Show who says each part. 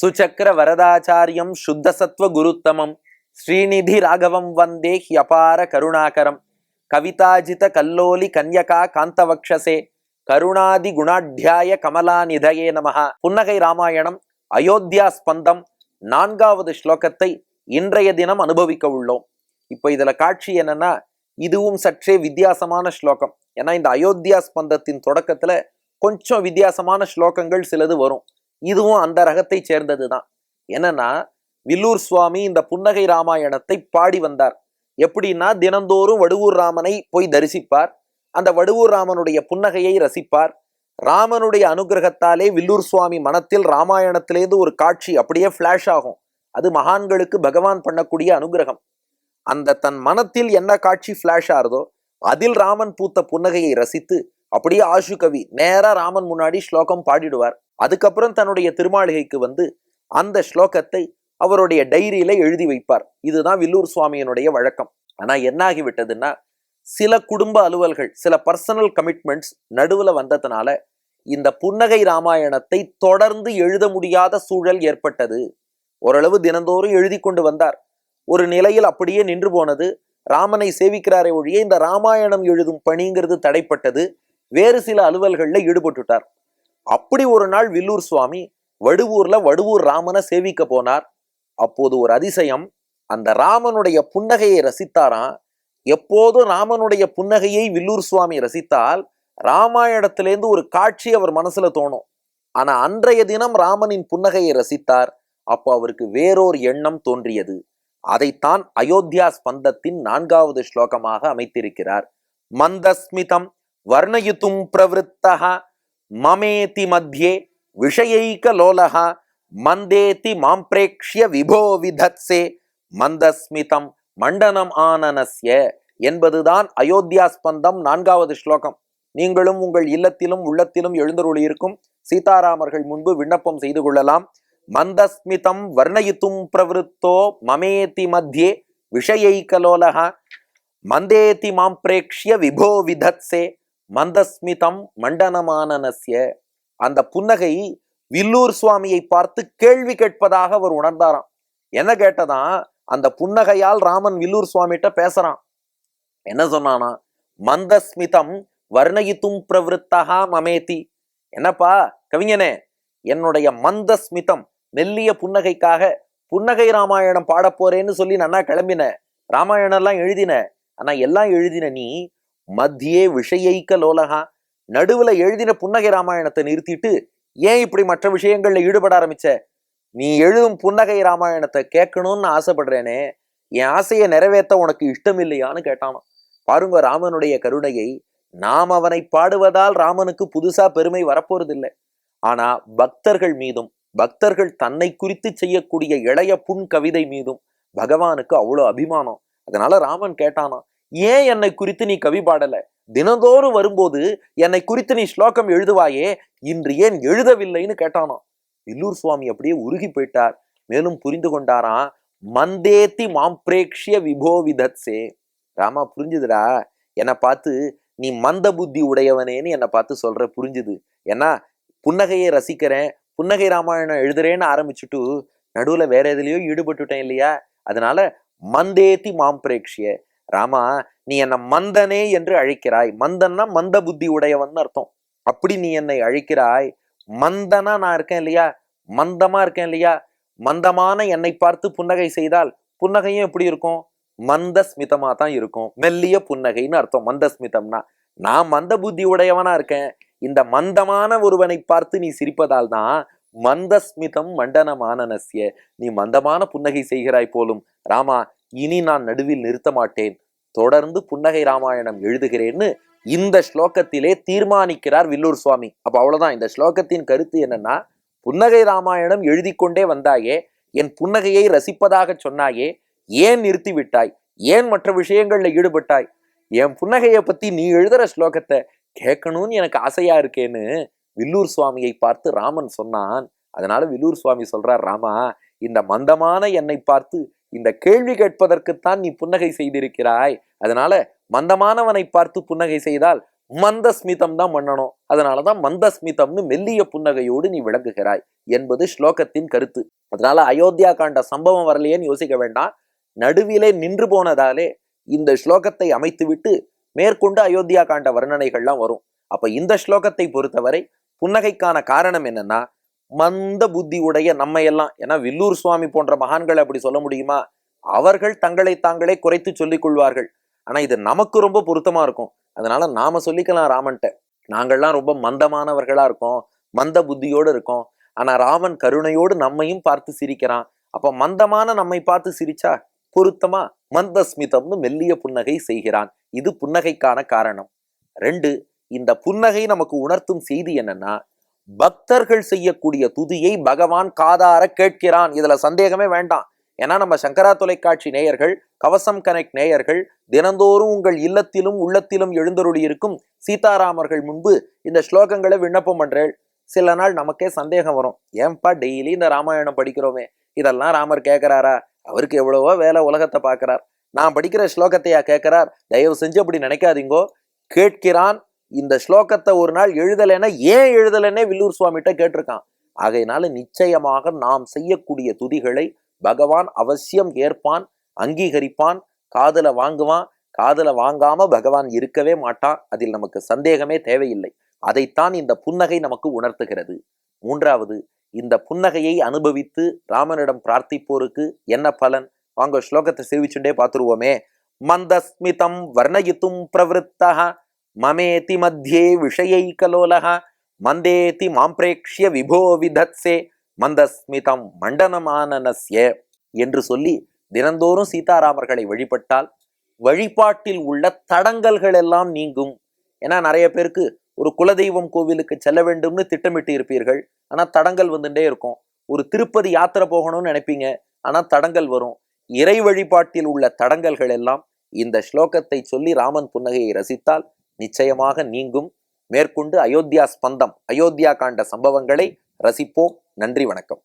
Speaker 1: சுச்சக்கர வரதாச்சாரியம் சுத்தசத்வ குருத்தமம். ஸ்ரீநிதி ராகவம் வந்தே ஹியபார கருணாகரம். கவிதாஜித கல்லோலி கன்யகா காந்தவக்ஷசே. கருணாதி குணாட்யாய கமலாநிதயே நமகா புன்னகை ராமாயணம் அயோத்தியா ஸ்பந்தம் நான்காவது ஸ்லோகத்தை இன்றைய தினம் அனுபவிக்க உள்ளோம். இப்போ இதில் காட்சி என்னன்னா இதுவும் சற்றே வித்தியாசமான ஸ்லோகம். ஏன்னா இந்த அயோத்தியா ஸ்பந்தத்தின் தொடக்கத்தில் கொஞ்சம் வித்தியாசமான ஸ்லோகங்கள் சிலது வரும். இதுவும் அந்த ரகத்தை சேர்ந்தது தான் என்னன்னா வில்லூர் சுவாமி இந்த புன்னகை ராமாயணத்தை பாடி வந்தார். எப்படின்னா தினந்தோறும் வடுவூர் ராமனை போய் தரிசிப்பார். அந்த வடுவூர் ராமனுடைய புன்னகையை ரசிப்பார். ராமனுடைய அனுகிரகத்தாலே வில்லூர் சுவாமி மனத்தில் ராமாயணத்திலேருந்து ஒரு காட்சி அப்படியே ஃப்ளாஷ் ஆகும். அது மகான்களுக்கு பகவான் பண்ணக்கூடிய அனுகிரகம். அந்த தன் மனத்தில் என்ன காட்சி ஃப்ளாஷ் ஆறுதோ அதில் ராமன் பூத்த புன்னகையை ரசித்து அப்படியே ஆஷு கவி நேரா ராமன் முன்னாடி ஸ்லோகம் பாடிடுவார். அதுக்கப்புறம் தன்னுடைய திருமாளிகைக்கு வந்து அந்த ஸ்லோகத்தை அவருடைய டைரியில எழுதி வைப்பார். இதுதான் வில்லூர் சுவாமியினுடைய வழக்கம். ஆனா என்ன ஆகிவிட்டதுன்னா சில குடும்ப அலுவல்கள் சில பர்சனல் கமிட்மெண்ட்ஸ் நடுவுல வந்ததுனால இந்த புன்னகை ராமாயணத்தை தொடர்ந்து எழுத முடியாத சூழல் ஏற்பட்டது. ஓரளவு தினந்தோறும் எழுதி கொண்டு வந்தார். ஒரு நிலையில் அப்படியே நின்று போனது ராமனை சேவிக்கிறாரே ஒழிய இந்த ராமாயணம் எழுதும் பணிங்கிறது தடைப்பட்டது. வேறு சில அலுவல்களில் ஈடுபட்டுட்டார். அப்படி ஒரு நாள் வில்லூர் சுவாமி வடுவூர்ல வடுவூர் ராமனை சேவிக்க போனார். அப்போது ஒரு அதிசயம். அந்த ராமனுடைய புன்னகையை ரசித்தாராம். எப்போதும் ராமனுடைய புன்னகையை வில்லூர் சுவாமி ரசித்தால் ராமாயணத்திலேருந்து ஒரு காட்சி அவர் மனசுல தோணும். ஆனா அன்றைய தினம் ராமனின் புன்னகையை ரசித்தார். அப்போ அவருக்கு வேறோர் எண்ணம் தோன்றியது. அதைத்தான் அயோத்தியா ஸ்பந்தத்தின் நான்காவது ஸ்லோகமாக அமைத்திருக்கிறார். மந்தஸ்மிதம் வர்ணயுத்தும் பிரவருத்தக மமேதி மத்தியே விஷயைக லோலக மந்தேதி மாம் பிரேக்ஷிய விபோ விதத்சே மந்தஸ்மிதம் மண்டனம் ஆனனஸ்ய என்பதுதான் அயோத்தியா ஸ்பந்தம் நான்காவது ஸ்லோகம். நீங்களும் உங்கள் இல்லத்திலும் உள்ளத்திலும் எழுந்தருளியிருக்கும் சீதாராமர்கள் முன்பு விண்ணப்பம் செய்து கொள்ளலாம். மந்தஸ்மிதம் வர்ணயித்தும் பிரவருத்தோ மமேதி மத்தியே விஷயைகலோலக மந்தேதி மாம் பிரேக்ஷிய விபோ விதத்சே மந்தஸ்மிதம் மண்டனமானனஸ்ய. அந்த புன்னகை வில்லூர் சுவாமியை பார்த்து கேள்வி கேட்பதாக அவர் உணர்ந்தாராம். என்ன கேட்டதான்? அந்த புன்னகையால் ராமன் வில்லூர் சுவாமிகிட்ட பேசுறான். என்ன சொன்னானா? மந்தஸ்மிதம் வர்ணயித்தும் பிரவருத்தகா மமேதி. என்னப்பா கவிஞனே என்னுடைய மந்தஸ்மிதம் மெல்லிய புன்னகைக்காக புன்னகை ராமாயணம் பாடப் போறேன்னு சொல்லி நான் கிளம்பின. ராமாயணம் எல்லாம் எழுதின. ஆனா எல்லாம் எழுதின நீ மத்தியே விஷயைக்க லோலகா. நடுவுல எழுதின புன்னகை ராமாயணத்தை நிறுத்திட்டு ஏன் இப்படி மற்ற விஷயங்கள்ல ஈடுபட ஆரம்பிச்ச? நீ எழுதும் புன்னகை ராமாயணத்தை கேட்கணும்னு ஆசைப்படுறேனே. என் ஆசையை நிறைவேற்ற உனக்கு இஷ்டம் இல்லையான்னு கேட்டானோ பாருங்க ராமனுடைய கருணையை நாம் அவனை பாடுவதால் ராமனுக்கு புதுசா பெருமை வரப்போறதில்லை. ஆனா பக்தர்கள் மீதும் பக்தர்கள் தன்னை குறித்து செய்யக்கூடிய இளைய புன் கவிதை மீதும் பகவானுக்கு அவ்வளோ அபிமானம். அதனால ராமன் கேட்டானா ஏன் என்னை குறித்து நீ கவி பாடல? தினந்தோறும் வரும்போது என்னை குறித்து நீ ஸ்லோகம் எழுதுவாயே? இன்று ஏன் எழுதவில்லைன்னு கேட்டானோ வில்லூர் சுவாமி அப்படியே உருகி போயிட்டார். மேலும் புரிந்து கொண்டாராம் மந்தேத்தி மாம்பிரேக்ஷிய விபோ விதத்சே. ராமா புரிஞ்சுதுடா? என்னை பார்த்து நீ மந்த புத்தி உடையவனேன்னு என்னை பார்த்து சொல்ற புரிஞ்சுது. ஏன்னா புன்னகையை ரசிக்கிறேன் புன்னகை ராமாயணம் எழுதுறேன்னு ஆரம்பிச்சுட்டு நடுவில் வேற எதுலையோ ஈடுபட்டுட்டேன் இல்லையா? அதனால மந்தேத்தி மாம்பிரேக்ஷிய ராமா நீ என்னை மந்தனே என்று அழைக்கிறாய். மந்தன்னா மந்த புத்தி உடையவன் அர்த்தம். அப்படி நீ என்னை அழைக்கிறாய். மந்தனா நான் இருக்கேன் இல்லையா? மந்தமா இருக்கேன் இல்லையா? மந்தமான என்னை பார்த்து புன்னகை செய்தால் புன்னகையும் எப்படி இருக்கும்? மந்த ஸ்மிதமா தான் இருக்கும். மெல்லிய புன்னகைன்னு அர்த்தம். மந்த ஸ்மிதம்னா நான் மந்த புத்தி உடையவனா இருக்கேன். இந்த மந்தமான ஒருவனை பார்த்து நீ சிரிப்பதால் தான் மந்தஸ்மிதம் மண்டனமானனஸ்ய நீ மந்தமான புன்னகை செய்கிறாய் போலும். ராமா இனி நான் நடுவில் நிறுத்த மாட்டேன். தொடர்ந்து புன்னகை ராமாயணம் எழுதுகிறேன்னு இந்த ஸ்லோகத்திலே தீர்மானிக்கிறார் வில்லூர் சுவாமி. அப்ப அவ்வளவுதான். இந்த ஸ்லோகத்தின் கருத்து என்னன்னா புன்னகை ராமாயணம் எழுதி கொண்டே வந்தாயே என் புன்னகையை ரசிப்பதாக சொன்னாயே ஏன் நிறுத்தி விட்டாய் ஏன் மற்ற விஷயங்கள்ல ஈடுபட்டாய்? என் புன்னகையை பத்தி நீ எழுதுற ஸ்லோகத்தை கேட்கணும்னு எனக்கு ஆசையா இருக்கேன்னு வில்லூர் சுவாமியை பார்த்து ராமன் சொன்னான். அதனால வில்லூர் சுவாமி சொல்றார் ராமா இந்த மந்தமான என்னை பார்த்து இந்த கேள்வி கேட்பதற்குத்தான் நீ புன்னகை செய்திருக்கிறாய். அதனால மந்தமானவனை பார்த்து புன்னகை செய்தால் மந்தஸ்மிதம் தான் பண்ணணும். அதனாலதான் மந்தஸ்மிதம்னு மெல்லிய புன்னகையோடு நீ விளங்குகிறாய் என்பது ஸ்லோகத்தின் கருத்து. அதனால அயோத்தியா காண்ட சம்பவம் வரலையேன்னு யோசிக்க வேண்டாம். நடுவிலே நின்று போனதாலே இந்த ஸ்லோகத்தை அமைத்துவிட்டு மேற்கொண்டு அயோத்தியா காண்ட வர்ணனைகள்லாம் வரும். அப்ப இந்த ஸ்லோகத்தை பொறுத்தவரை புன்னகைக்கான காரணம் என்னன்னா மந்த புத்தி உடைய நம்ம எல்லாம் ஏன்னா வில்லூர் சுவாமி போன்ற மகான்கள் அப்படி சொல்ல முடியுமா? அவர்கள் தங்களை தாங்களே குறைத்து சொல்லிக் கொள்வார்கள். ஆனா இது நமக்கு ரொம்ப பொருத்தமா இருக்கும். அதனால நாம சொல்லிக்கலாம் ராமன்ட்ட. நாங்கள்லாம் ரொம்ப மந்தமானவர்களா இருக்கோம் மந்த புத்தியோடு இருக்கோம். ஆனா ராமன் கருணையோடு நம்மையும் பார்த்து சிரிக்கிறான். அப்ப மந்தமான நம்மை பார்த்து சிரிச்சா பொருத்தமா? மந்தஸ்மிதம்னு மெல்லிய புன்னகை செய்கிறான். இது புன்னகைக்கான காரணம். ரெண்டு இந்த புன்னகை நமக்கு உணர்த்தும் செய்தி என்னன்னா பக்தர்கள் செய்யக்கூடிய துதியை பகவான் காதார கேட்கிறான். இதுல சந்தேகமே வேண்டாம். ஏன்னா நம்ம சங்கரா தொலைக்காட்சி நேயர்கள் கவசம் கனெக்ட் நேயர்கள் தினந்தோறும் உங்கள் இல்லத்திலும் உள்ளத்திலும் எழுந்தருளி இருக்கும் சீதாராமர்கள் முன்பு இந்த ஸ்லோகங்களை விண்ணப்பம் பண்றேள். சில நாள் நமக்கே சந்தேகம் வரும். ஏன்பா டெய்லி இந்த ராமாயணம் படிக்கிறோமே? இதெல்லாம் ராமர் கேட்கிறாரா அவருக்கு எவ்வளவோ வேலை உலகத்தை பார்க்கிறார் நான் படிக்கிற ஸ்லோகத்தையா கேட்கிறார் தயவு செஞ்சு அப்படி நினைக்காதீங்கோ. கேட்கிறான் இந்த ஸ்லோகத்தை ஒரு நாள் எழுதலைன்னா ஏன் எழுதலைன்னே வில்லூர் சுவாமிகிட்ட கேட்டிருக்கான். ஆகையினால நிச்சயமாக நாம் செய்யக்கூடிய துதிகளை பகவான் அவசியம் ஏற்பான் அங்கீகரிப்பான் காதலை வாங்குவான். காதலை வாங்காம பகவான் இருக்கவே மாட்டான். அதில் நமக்கு சந்தேகமே தேவையில்லை. அதைத்தான் இந்த புன்னகை நமக்கு உணர்த்துகிறது. மூன்றாவது இந்த புன்னகையை அனுபவித்து ராமனிடம் பிரார்த்திப்போருக்கு என்ன பலன்? வாங்க ஸ்லோகத்தை சேவிச்சுட்டே பார்த்துருவோமே. மந்தஸ்மிதம் வர்ணயித்தும் பிரவருத்தः மமேதி மத்தியே விஷயைகலோலக மந்தேதி மாம் பிரேக்ஷ்ய விபோ விதத்சே மந்தஸ்மிதம் மண்டனமானனஸ்ய என்று சொல்லி தினந்தோறும் சீதாராமர்களை வழிபட்டால் வழிபாட்டில் உள்ள தடங்கல்கள் எல்லாம் நீங்கும். ஏன்னா நிறைய பேருக்கு ஒரு குலதெய்வம் கோவிலுக்கு செல்ல வேண்டும்னு திட்டமிட்டு இருப்பீர்கள். ஆனால் தடங்கல் வந்துட்டே இருக்கும். ஒரு திருப்பதி யாத்திரை போகணும்னு நினைப்பீங்க. ஆனால் தடங்கல் வரும். இறை வழிபாட்டில் உள்ள தடங்கல்கள் எல்லாம் இந்த ஸ்லோகத்தை சொல்லி ராமன் புன்னகையை ரசித்தால் நிச்சயமாக நீங்கும். மேற்கொண்டு அயோத்தியா ஸ்பந்தம் அயோத்தியா காண்ட சம்பவங்களை ரசிப்போம். நன்றி வணக்கம்.